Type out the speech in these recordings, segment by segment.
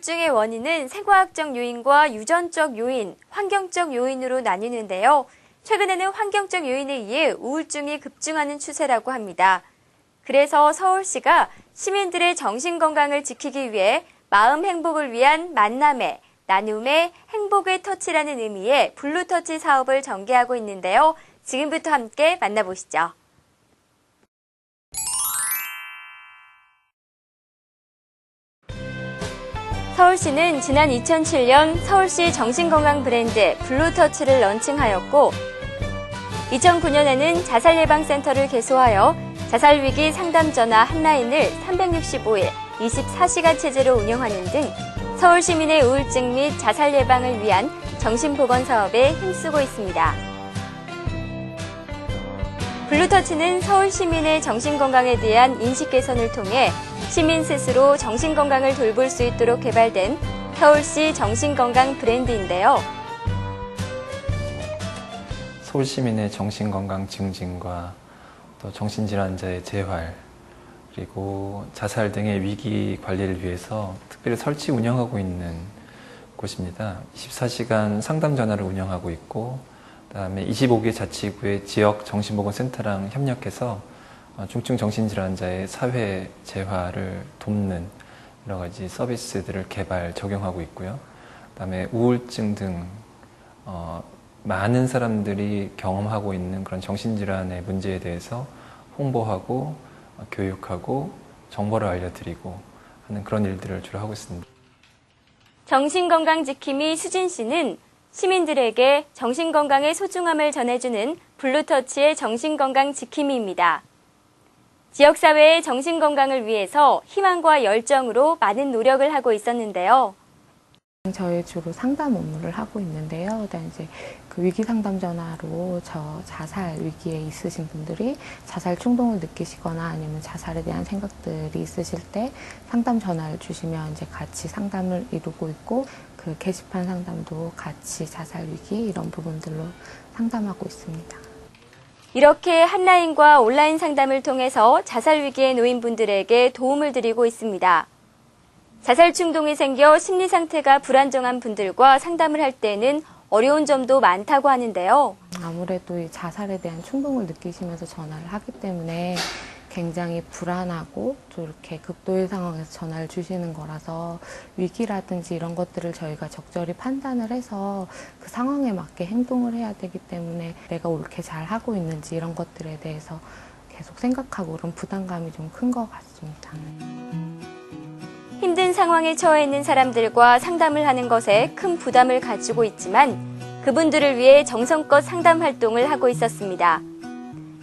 우울증의 원인은 생화학적 요인과 유전적 요인, 환경적 요인으로 나뉘는데요. 최근에는 환경적 요인에 의해 우울증이 급증하는 추세라고 합니다. 그래서 서울시가 시민들의 정신 건강을 지키기 위해 마음 행복을 위한 만남의 나눔의 행복의 터치라는 의미의 블루터치 사업을 전개하고 있는데요. 지금부터 함께 만나보시죠. 서울시는 지난 2007년 서울시 정신건강 브랜드 블루터치를 런칭하였고 2009년에는 자살예방센터를 개소하여 자살위기 상담 전화 한라인을 365일 24시간 체제로 운영하는 등 서울 시민의 우울증 및 자살 예방을 위한 정신보건 사업에 힘쓰고 있습니다. 블루터치는 서울 시민의 정신건강에 대한 인식 개선을 통해 시민 스스로 정신건강을 돌볼 수 있도록 개발된 서울시 정신건강 브랜드인데요. 서울 시민의 정신건강 증진과 또 정신질환자의 재활 그리고 자살 등의 위기 관리를 위해서 특별히 설치 운영하고 있는 곳입니다. 24시간 상담 전화를 운영하고 있고 그다음에 25개 자치구의 지역 정신보건센터랑 협력해서 어, 중증 정신질환자의 사회 재활을 돕는 여러 가지 서비스들을 개발 적용하고 있고요. 그다음에 우울증 등 어, 많은 사람들이 경험하고 있는 그런 정신질환의 문제에 대해서 홍보하고 어, 교육하고 정보를 알려드리고 하는 그런 일들을 주로 하고 있습니다. 정신건강 지킴이 수진 씨는 시민들에게 정신건강의 소중함을 전해주는 블루터치의 정신건강 지킴이입니다. 지역사회의 정신건강을 위해서 희망과 열정으로 많은 노력을 하고 있었는데요. 저희 주로 상담 업무를 하고 있는데요. 그다음 이제 그 위기 상담 전화로 저 자살 위기에 있으신 분들이 자살 충동을 느끼시거나 아니면 자살에 대한 생각들이 있으실 때 상담 전화를 주시면 이제 같이 상담을 이루고 있고 그 게시판 상담도 같이 자살 위기 이런 부분들로 상담하고 있습니다. 이렇게 한라인과 온라인 상담을 통해서 자살 위기에 놓인 분들에게 도움을 드리고 있습니다. 자살 충동이 생겨 심리 상태가 불안정한 분들과 상담을 할 때는 어려운 점도 많다고 하는데요. 아무래도 이 자살에 대한 충동을 느끼시면서 전화를 하기 때문에 굉장히 불안하고 또 이렇게 극도의 상황에서 전화를 주시는 거라서 위기라든지 이런 것들을 저희가 적절히 판단을 해서 그 상황에 맞게 행동을 해야 되기 때문에 내가 옳게 잘 하고 있는지 이런 것들에 대해서 계속 생각하고 그런 부담감이 좀 큰 것 같습니다. 힘든 상황에 처해 있는 사람들과 상담을 하는 것에 큰 부담을 가지고 있지만 그분들을 위해 정성껏 상담 활동을 하고 있었습니다.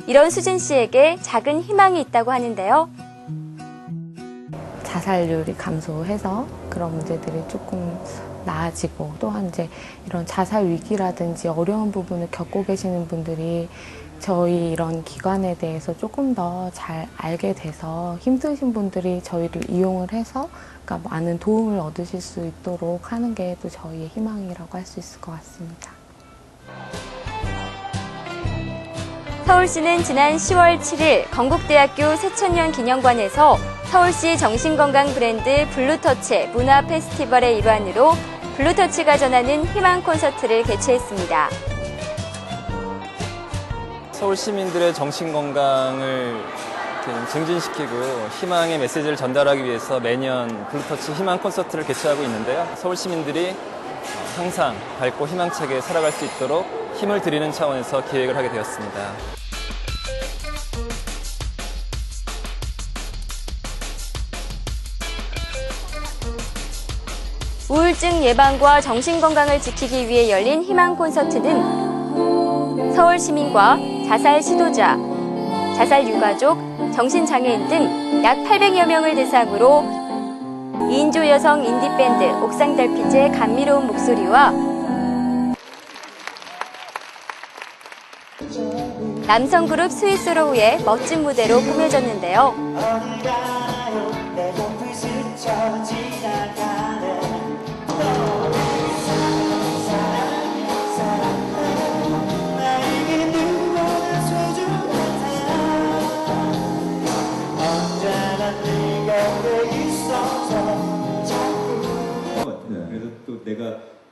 이런 수진 씨에게 작은 희망이 있다고 하는데요. 자살률이 감소해서 그런 문제들이 조금 나아지고 또한 이제 이런 자살 위기라든지 어려운 부분을 겪고 계시는 분들이 저희 이런 기관에 대해서 조금 더 잘 알게 돼서 힘드신 분들이 저희를 이용을 해서 그러니까 많은 도움을 얻으실 수 있도록 하는 게 또 저희의 희망이라고 할 수 있을 것 같습니다. 서울시는 지난 10월 7일 건국대학교 새천년 기념관에서 서울시 정신건강 브랜드 블루터치 문화 페스티벌의 일환으로 블루터치가 전하는 희망 콘서트를 개최했습니다. 서울 시민들의 정신 건강을 증진시키고 희망의 메시지를 전달하기 위해서 매년 블루터치 희망 콘서트를 개최하고 있는데요. 서울 시민들이 항상 밝고 희망차게 살아갈 수 있도록 힘을 드리는 차원에서 기획을 하게 되었습니다. 우울증 예방과 정신건강을 지키기 위해 열린 희망 콘서트는 서울 시민과 자살 시도자, 자살 유가족, 정신장애인 등 약 800여 명을 대상으로 2인조 여성 인디밴드 옥상달빛의 감미로운 목소리와 남성 그룹 스위스로우의 멋진 무대로 꾸며졌는데요.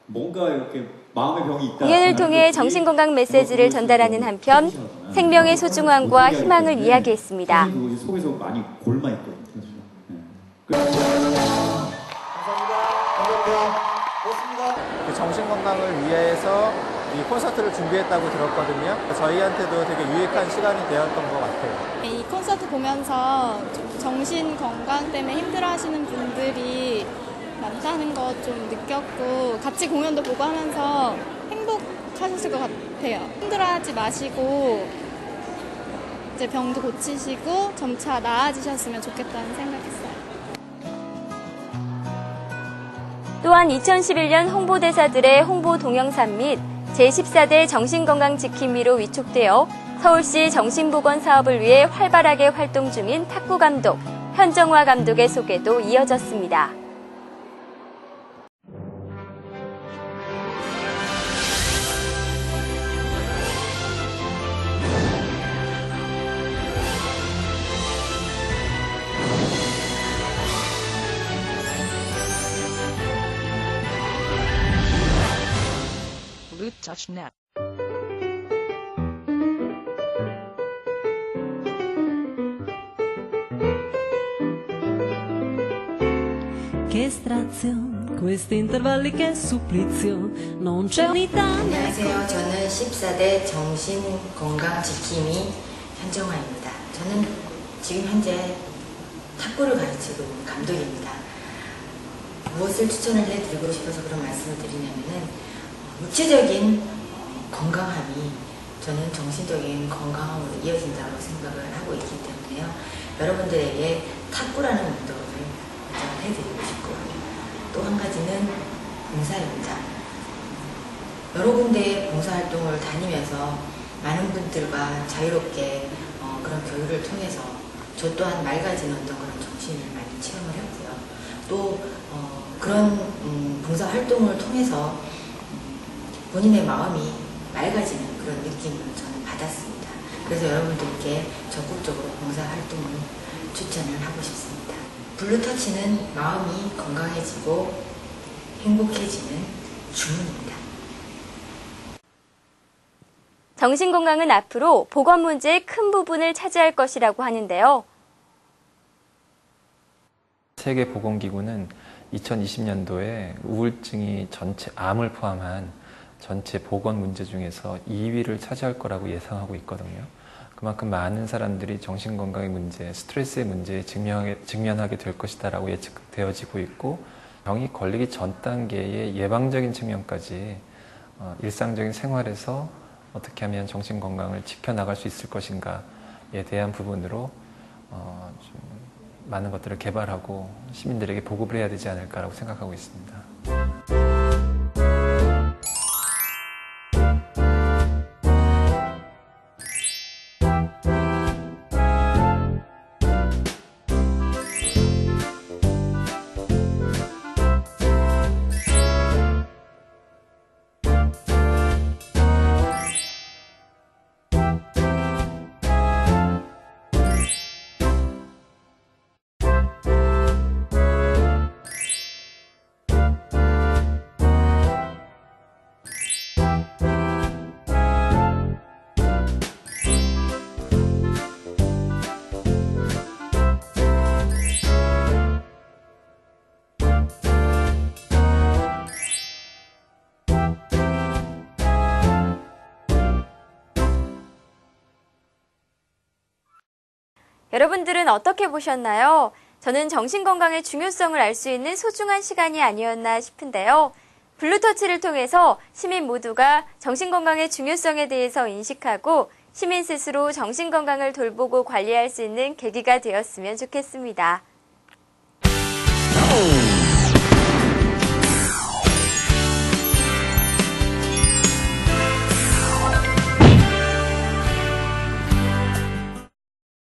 뭔가 이렇게 마음의 병이 있다. 공연을 통해 정신건강 메시지를 전달하는 한편 생명의 소중함과 희망을 이야기했습니다. 그것이 속에서 많이 골마 있거든요. 네. 그 정신 건강을 위해서 이 콘서트를 준비했다고 들었거든요. 저희한테도 되게 유익한 시간이 되었던 것 같아요. 이 콘서트 보면서 좀 정신 건강 때문에 힘들어하시는 분들이 많다는 거좀 느꼈고 같이 공연도 보고 하면서 행복하셨을 것 같아요. 힘들어하지 마시고 이제 병도 고치시고 점차 나아지셨으면 좋겠다는 생각했어요. 또한 2011년 홍보대사들의 홍보 동영상 및 제14대 정신건강 지킴이로 위촉되어 서울시 정신보건 사업을 위해 활발하게 활동 중인 탁구 감독, 현정화 감독의 소개도 이어졌습니다. Loot Touch Net. Che strazio, questi intervalli che supplizio, non c'è unità né 안녕하세요. 저는 14대 정신건강지킴이 현정화입니다. 저는 지금 현재 탁구를 가르치고 있는 감독입니다. 무엇을 추천을 해드리고 싶어서 그런 말씀을 드리냐면은 어, 육체적인 어, 건강함이 저는 정신적인 건강함으로 이어진다고 생각을 하고 있기 때문에요. 여러분들에게 탁구라는 운동을 해드리고 싶고요. 또 한 가지는 봉사입니다. 여러 군데 봉사활동을 다니면서 많은 분들과 자유롭게 어, 그런 교류를 통해서 저 또한 맑아진 어떤 그런 정신을 많이 체험을 했고요. 또 어, 그런 음, 봉사활동을 통해서 음, 본인의 마음이 맑아지는 그런 느낌을 저는 받았습니다. 그래서 여러분들께 적극적으로 봉사활동을 추천을 하고 싶습니다. 블루터치는 마음이 건강해지고 행복해지는 주문입니다. 정신건강은 앞으로 보건 문제의 큰 부분을 차지할 것이라고 하는데요. 세계보건기구는 2020년도에 우울증이 전체 암을 포함한 전체 보건 문제 중에서 2위를 차지할 거라고 예상하고 있거든요. 그만큼 많은 사람들이 정신건강의 문제, 스트레스의 문제에 직면하게, 될 것이다라고 예측되어지고 있고 병이 걸리기 전 단계의 예방적인 측면까지 어, 일상적인 생활에서 어떻게 하면 정신건강을 지켜나갈 수 있을 것인가에 대한 부분으로 어, 좀 많은 것들을 개발하고 시민들에게 보급을 해야 되지 않을까라고 생각하고 있습니다. 여러분들은 어떻게 보셨나요? 저는 정신건강의 중요성을 알 수 있는 소중한 시간이 아니었나 싶은데요. 블루터치를 통해서 시민 모두가 정신건강의 중요성에 대해서 인식하고 시민 스스로 정신건강을 돌보고 관리할 수 있는 계기가 되었으면 좋겠습니다.